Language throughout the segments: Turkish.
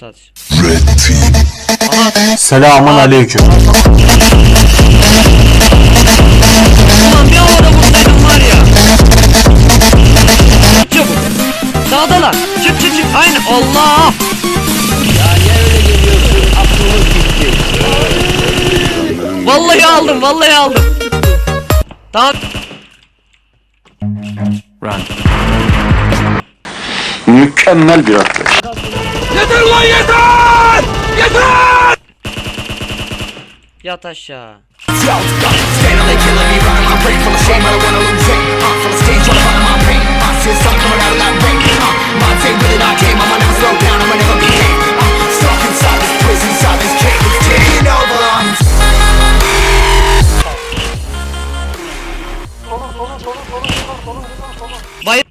Sadece. Selamun aleyküm. Ulan bir havada vursaydım var ya. Çabuk. Sağdalar. Çık çık çık. Aynen. Allah. Vallahi aldım. Vallahi aldım. Tamam. Run. Mükemmel bir atlet. Yat aşağı. Bay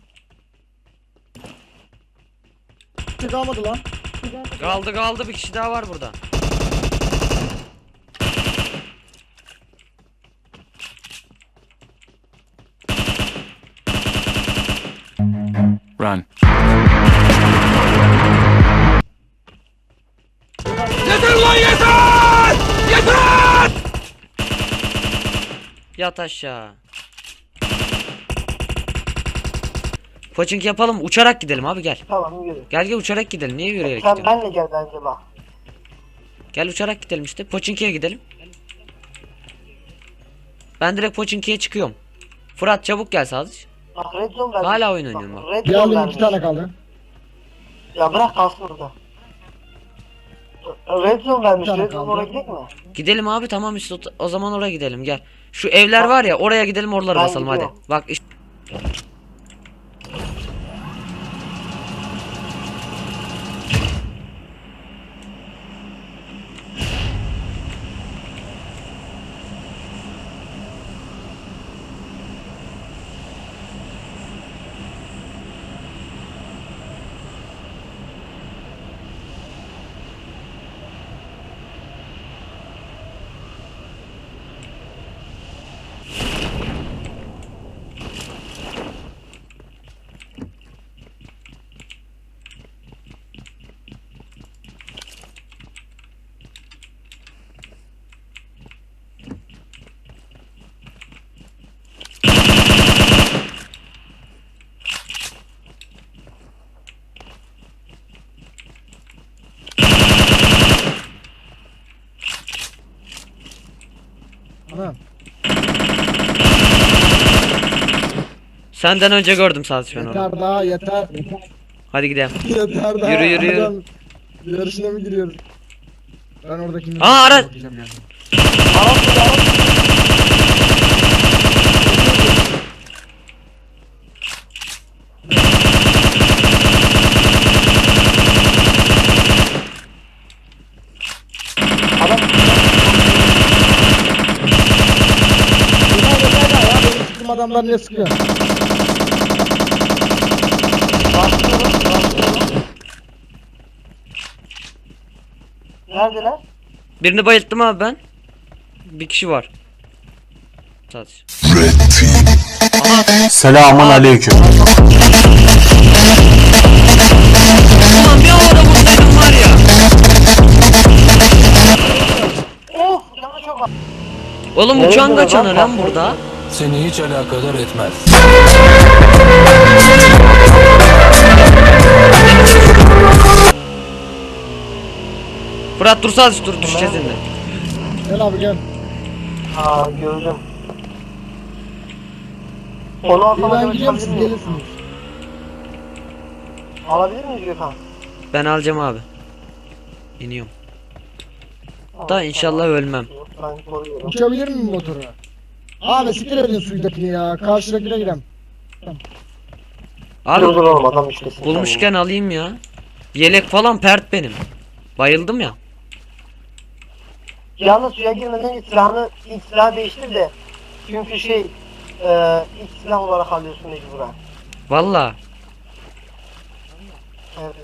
kalmadı lan. Kaldı kaldı bir kişi daha var burada. Run. Yat aşağı. Poçink yapalım. Uçarak gidelim abi gel. Tamam yürü. Gel gel uçarak gidelim. Niye yürüyerek Sen gidiyorsun? benle gel bence bak. Gel uçarak gidelim işte. Poçinki'ye gidelim. Ben direkt Poçinki'ye çıkıyorum. Fırat çabuk gel sadece. Bak red zone vermiş. Hala oyun oynuyorum bak. Red Bir zone aldım vermiş. iki tane kaldı. Ya bırak kalsın burada. Red zone vermiş. Tane Red zone kaldı. oraya gidelim mi? Gidelim abi tamam işte o, o zaman oraya gidelim gel. Şu evler var ya oraya gidelim oraları Ben basalım hadi. gidiyorum. Bak işte. Ana. Senden önce gördüm sadece ben onu. Yeter daha yeter. Hadi gidelim. yeter daha. Yürü, yürü, yürü. Adam Yarışına mı giriyoruz? Ben oradakini... Aa, ara- Bakacağım yani. Yeter, yeter daha ya. Benim sıktığım adamlar ne sıkıyor? Neredeler? Birini bayılttım abi ben. Bir kişi var. Sadece. Selamun aleyküm. Ulan bir havada vursaydım var ya. Of! Canı çok az. Oğlum gidiyor kaçanı lan burada. Seni hiç alakadar etmez. Fırat dur sadece dur düşeceğiz şimdi. Gel abi gel. Aa gördüm. Onu alsam Ben acaba gidiyorum çıkabilir siz miyim? gelirsiniz. Alabilir miyiz Gökhan? Ben alacağım abi. İniyorum. Da inşallah ölmem. Ben koruyorum. Uçabilir miyim motoru? Abi siktir edin suydakini ya. Karşıdakine girem. Dur dur Abi oğlum adam işlesin. bulmuşken alayım ya. Yelek falan pert benim. Bayıldım ya. Yalnız suya girmeden ilk silahını ilk silah değiştir de. Çünkü şey e, ilk silah olarak alıyorsun mecburen. Valla. Evet.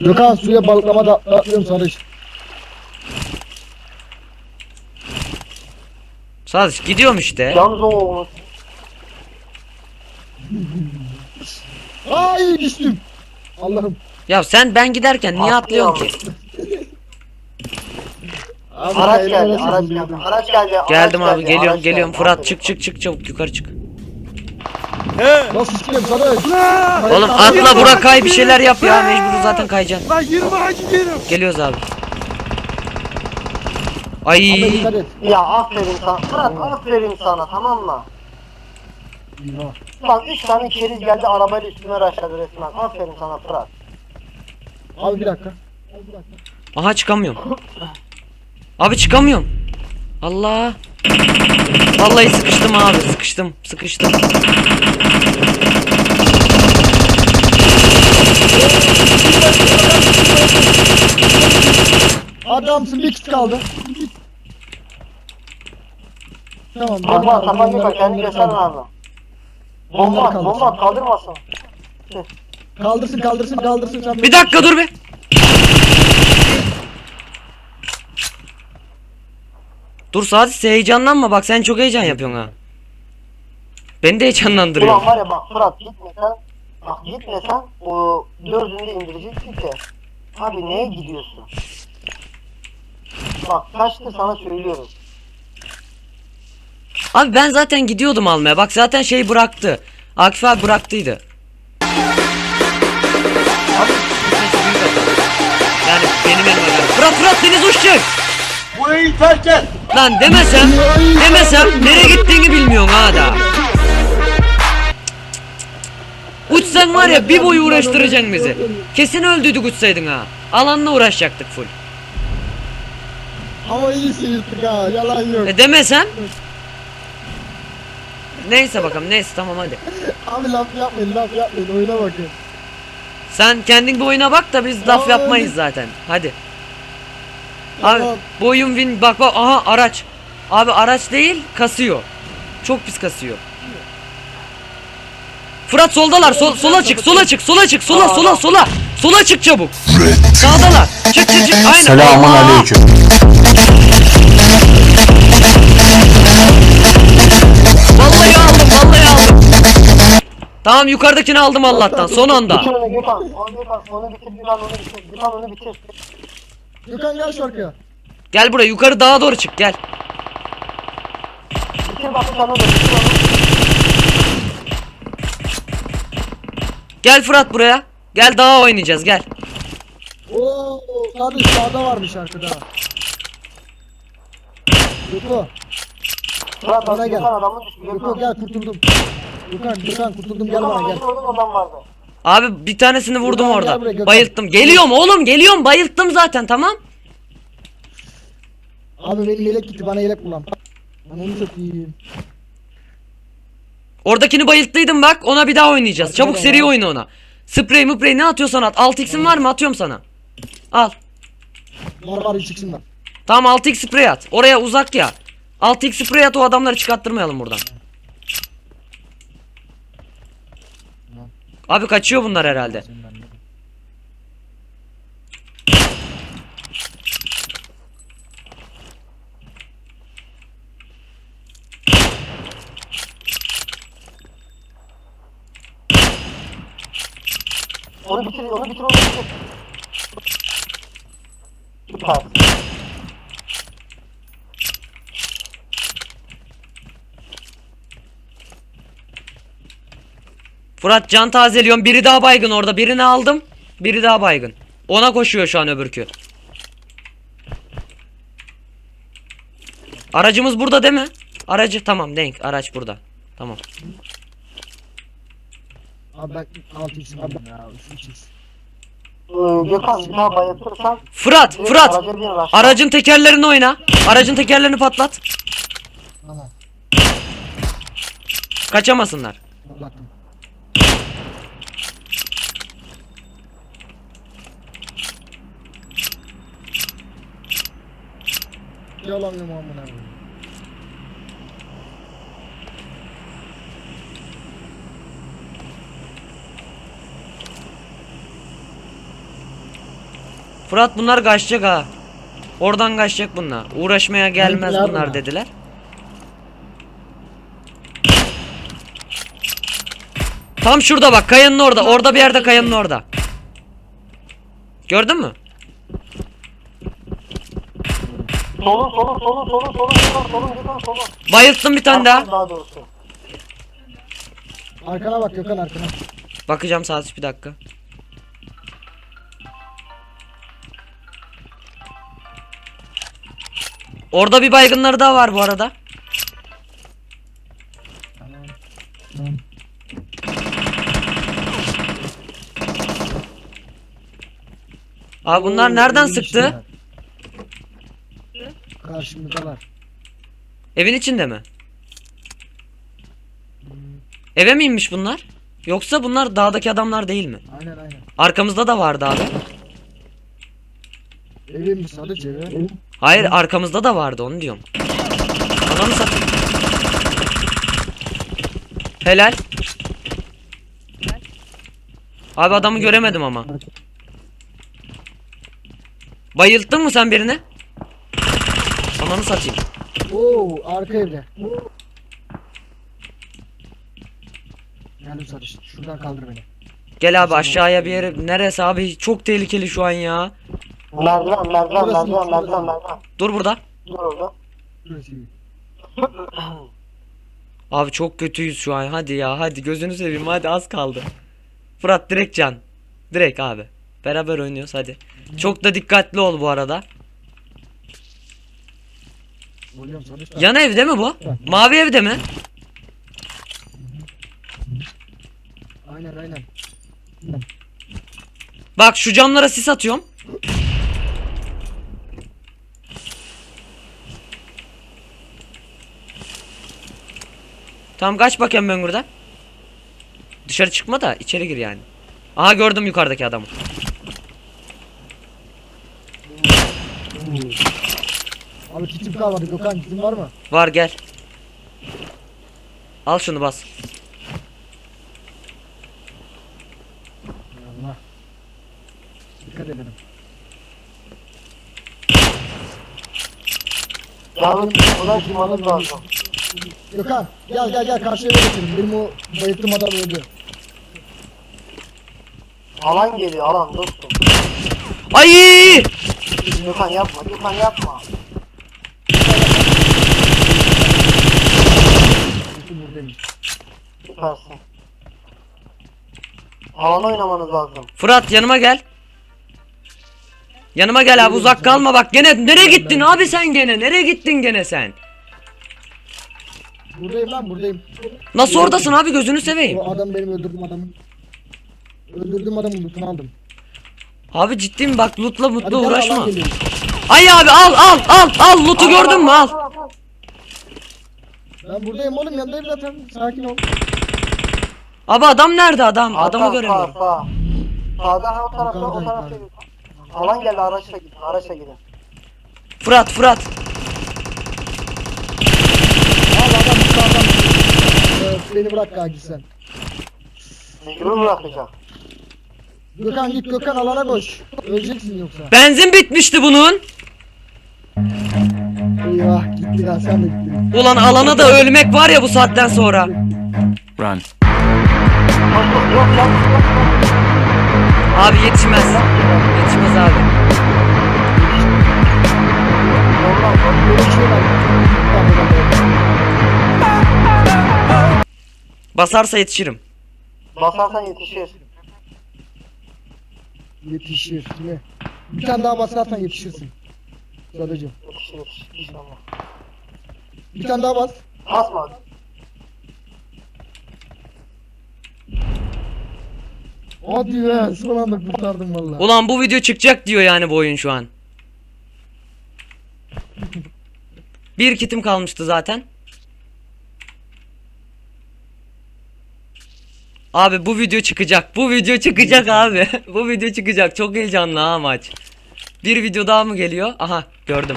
Gökhan suya balıklama da atlıyorum sarış. Sadece gidiyorum işte. Yalnız o Ay düştüm. Allah'ım. Ya sen ben giderken niye atlıyorsun ki? Abi Araç geldi, araç geldi, araç geldi. araç Geldim abi geldi, geliyorum geliyorum. geldi. Fırat çık çık çık çabuk yukarı çık. Nasıl çıkıyorum Sadık? Oğlum atla Burak kay bir şeyler yap ya mecbur zaten kayacaksın. Lan 20 gidiyorum. Geliyoruz abi. Abi Ay dikkat et. Ya aferin sana. Fırat aferin sana tamam mı? Lan 3 tane keriz geldi arabayla üstüme raşladı resmen. Aferin sana Fırat. Abi bir dakika. aha çıkamıyorum. Abi çıkamıyorum. Allah. Vallahi sıkıştım abi sıkıştım sıkıştım. Adamsın bir kit kaldı. Tamam. Bomba onları- yok kendi kaldır. abi. Bomba bomba kaldırmasın. Kaldırsın kaldırsın kaldırsın. Sen Bir dakika dur be. Dur Sadi heyecanlanma bak sen çok heyecan yapıyorsun ha. Beni de heyecanlandırıyor. Ulan var ya bak Fırat gitmesen, bak gitmesen o dördünü de indireceksin ki. Abi neye gidiyorsun? Bak kaçtı sana söylüyorum. Abi ben zaten gidiyordum almaya. Bak zaten şey bıraktı. Akif abi bıraktıydı. Abi. Yani benim elime geldi. Fırat Fırat deniz uçacak. Burayı terk et. Lan demesem demesem nereye gittiğini bilmiyorsun ha da. Uçsan var ya bir boyu uğraştıracaksın bizi. Kesin öldüydük uçsaydın ha. Alanla uğraşacaktık full. Ama iyi sıyırttık ha. Yalan yok. E demesem Neyse bakalım neyse tamam hadi. Abi laf yapmayın laf yapmayın. Oyuna bakın. Sen kendin bir oyuna bak da biz laf yapmayız zaten. Hadi. Abi Tamam. bu oyun win bak bak aha araç. Abi araç değil kasıyor. Çok pis kasıyor. Fırat soldalar. Sol, sola çık, sola çık, sola çık, sola, sola, sola. Sola çık çabuk. Sağdalar. Çık çık çık. Aynen. Selamun aleyküm. Vallahi aldım, vallahi aldım. Tamam yukarıdakini aldım Allah'tan son anda. Bitir onu Gökhan, onu Gökhan, onu bitir, Gökhan onu bitir, Gökhan onu bitir. Gökhan gel şu arkaya. Gel buraya yukarı dağa doğru çık gel. Bitir bak bitir. Gel Fırat buraya. Gel dağa oynayacağız gel. Oo, Sadık sağda varmış arkada. Gökhan. Fırat Bana gel. Gökhan adamı düştü, Gökhan Gökhan. gel kurtuldum. Gökhan Gökhan kurtuldum gel Gökhan bana gel. orada adam vardı. Abi bir tanesini vurdum Gökhan, orada. gel buraya, Gökhan. Bayılttım. Geliyorum oğlum geliyorum. Bayılttım zaten tamam. Abi benim yelek gitti bana yelek kullan. Ananı satayım. Oradakini bayılttıydım bak. Ona bir daha oynayacağız. Çabuk seri oyna ona. Sprey müprey ne atıyorsan at. 6x'in var mı? Atıyorum sana. Al. Var var çıksınlar. Tamam 6x sprey at. Oraya uzak ya. 6x sprey at o adamları çıkarttırmayalım buradan. Abi kaçıyor bunlar herhalde. Onu bitir, onu bitir, onu bitir. Süper. Fırat can tazeliyorum. Biri daha baygın orada. Birini aldım. Biri daha baygın. Ona koşuyor şu an öbürkü. Aracımız burada değil mi? Aracı tamam denk. Araç burada. Tamam. Abi ben 6x aldım ya 3x. Ee, Gökhan bir daha bayatırsan Fırat, Fırat. araca. Aracın tekerlerini oyna. Aracın tekerlerini patlat. Tamam. Kaçamasınlar. Baktım. Yalan ya amına. Fırat bunlar kaçacak ha. Oradan kaçacak bunlar. Uğraşmaya gelmez bunlar mi? dediler. Tam şurada bak kayanın orada. Orada bir yerde kayanın orada. Gördün mü? Solun solun solun solun solun solun solun Gökhan solun. Bayılsın bir tane daha. Daha doğrusu. Arkana bak Gökhan arkana. Bakacağım sadece bir dakika. Orada bir baygınları daha var bu arada. Tamam. Bunlar nereden sıktı? Karşımızdalar. Evin içinde mi? Eve mi inmiş bunlar? Yoksa bunlar dağdaki adamlar değil mi? Aynen aynen. Arkamızda da vardı abi. Eve mi sadıç eve? Hayır arkamızda da vardı onu diyorum. Ananı satayım. Helal. Abi adamı göremedim ama. Bayılttın mı sen birini? Ananı satayım. Oo arka evde. Geldim sadıç. Şuradan kaldır beni. Gel abi aşağıya bir yere. Neresi abi? Çok tehlikeli şu an ya. Merdiven merdiven Burası mı? merdiven merdiven merdiven. Dur burada. Dur orada. Burası iyi. Abi çok kötüyüz şu an. Hadi ya hadi gözünü seveyim hadi az kaldı. Fırat direkt can. Direkt abi. Beraber oynuyoruz hadi. Çok da dikkatli ol bu arada. Yan evde mi bu? Mavi evde mi? Aynen aynen. Bak şu camlara sis atıyorum. Tamam kaç bakayım ben burada. Dışarı çıkma da içeri gir yani. Aha gördüm yukarıdaki adamı. Abi kitim kalmadı Gökhan kitim var mı? Var gel. Al şunu bas. Allah. Dikkat edelim. Yalnız buradan çıkmamız lazım. Gökhan gel gel gel karşıya geçelim. Benim o bayılttığım adam öldü. Alan geliyor alan dostum. Ay! Gökhan yapma Gökhan yapma. Buradaymış. Süpersin. Alan oynamanız lazım. Fırat yanıma gel. Yanıma gel abi uzak kalma bak gene nereye gittin abi sen gene nereye gittin gene sen Buradayım lan buradayım. Nasıl oradasın abi gözünü seveyim O adam benim öldürdüğüm adamı. Öldürdüğüm adamın lootunu aldım. Abi ciddiyim bak lootla Hadi mutlu gel uğraşma geliyor. Ay abi al al al al loot'u gördün mü al Ben buradayım oğlum yanındayım zaten. Sakin ol. Abi adam nerede adam adamı göremiyorum Sağ, sağ. Sağda ha o tarafta o tarafta. Alan geldi araçla gidin araçla gidin. Fırat Fırat Al adam yukarıdan. Ee, beni bırak Gagi sen. Mecbur bırakacak. Gökhan git Gökhan alana koş. Öleceksin yoksa. benzin bitmişti bunun Eyvah gitti ya sen de gittin. Ulan alana da ölmek var ya bu saatten sonra Run. Abi yetişmez Yetişmez abi. Basarsa yetişirim Basarsan yetişir. Yetişir. Bir tane daha basarsan yetişirsin. Sadece. Yetişir. İnşallah. Bir tane daha bas. Basma. Hadi be son anda kurtardım valla. Ulan bu video çıkacak diyor yani bu oyun şu an Bir kitim kalmıştı zaten Abi bu video çıkacak. Bu video çıkacak abi. bu video çıkacak. Çok heyecanlı ha maç. Bir video daha mı geliyor? Aha gördüm.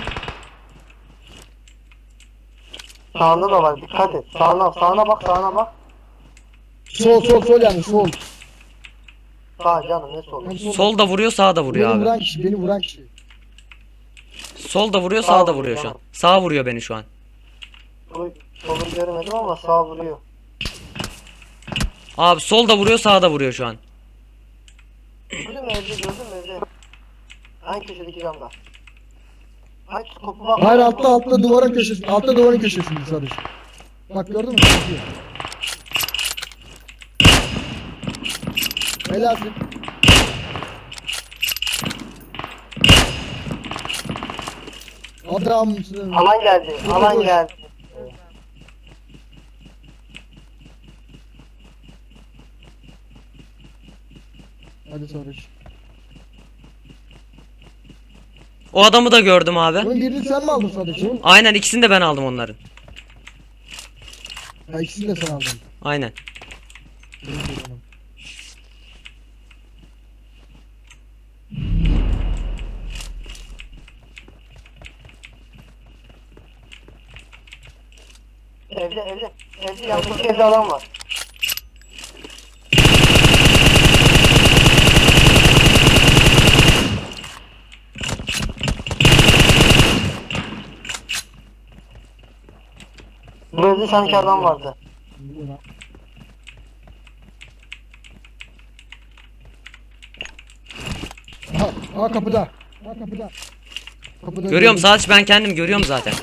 Sağında da var dikkat et. Sağına sağına bak sağına bak. Sol sol sol yani sol. Sağ canım ne solu. Hem sol. Sol da vuruyor, sağ da vuruyor beni abi. vuran kişi beni vuran kişi. Sol da vuruyor, Sağ sağ da vuruyor, şu an. Sağ vuruyor beni şu an. Solu, solu göremedim ama sağ vuruyor. Abi sol da vuruyor, sağ da vuruyor şu an. Gördün mü evde gördün mü evde? Hangi köşedeki camda? Hangi kopu bak. Hayır altta altta duvarın köşesinde. Altta duvarın köşesinde sadece. Bak gördün mü? Helalsin. Adamsın. Alan geldi. Alan geldi. Hadi Sarıç. O adamı da gördüm abi. Bunun birini sen mi aldın sadece? Aynen ikisini de ben aldım onların. Ha ikisini de sen aldın. Aynen. Evde evde. Evde yanındaki evde alan var. Bu evde sanki adam vardı. Ha, ha kapıda. Ha kapıda. Kapıda Görüyorum Sadıç ben kendim görüyorum zaten.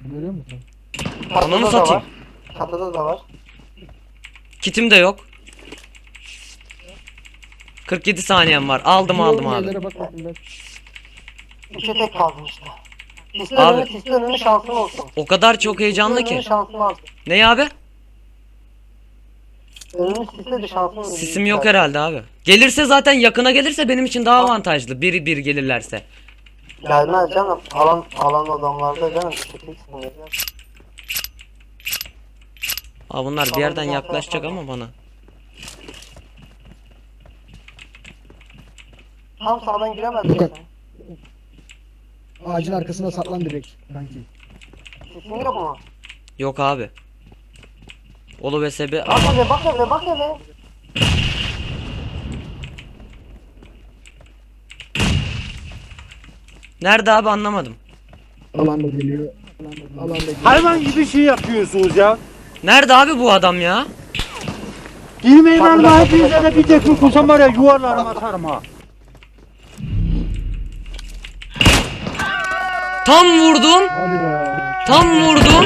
Görüyor musun? Onu mu da satayım? var. Çatıda da var. Kitim de yok. 47 saniyem var. Aldım aldım abi. bak. Üçe tek kaldım işte. Sisli Abi. sisli şansın olsun. O kadar çok heyecanlı Sisli ki. şansın olsun. Ne abi? Önünü de şansın olsun. Sisim yok herhalde abi. Gelirse zaten yakına gelirse benim için daha avantajlı. Biri bir gelirlerse. Gelmez canım. Alan alan adamlarda canım. Aa bunlar bir yerden yaklaşacak ama bana. Tam sağdan giremez. Ağacın arkasına saklan direkt. Kanki. Sisin yok mu? Yok abi. Olu ve Sebi. Bak Ama eve bak eve bak eve. nerede abi anlamadım. Alan da geliyor. Alan da geliyor. Hayvan gibi şey yapıyorsunuz ya. Nerede abi bu adam ya? Girmeyin Allah hepinize de bir tekme kursam var ya yuvarlarım atarım ha. Tam vurdum. Tam vurdum.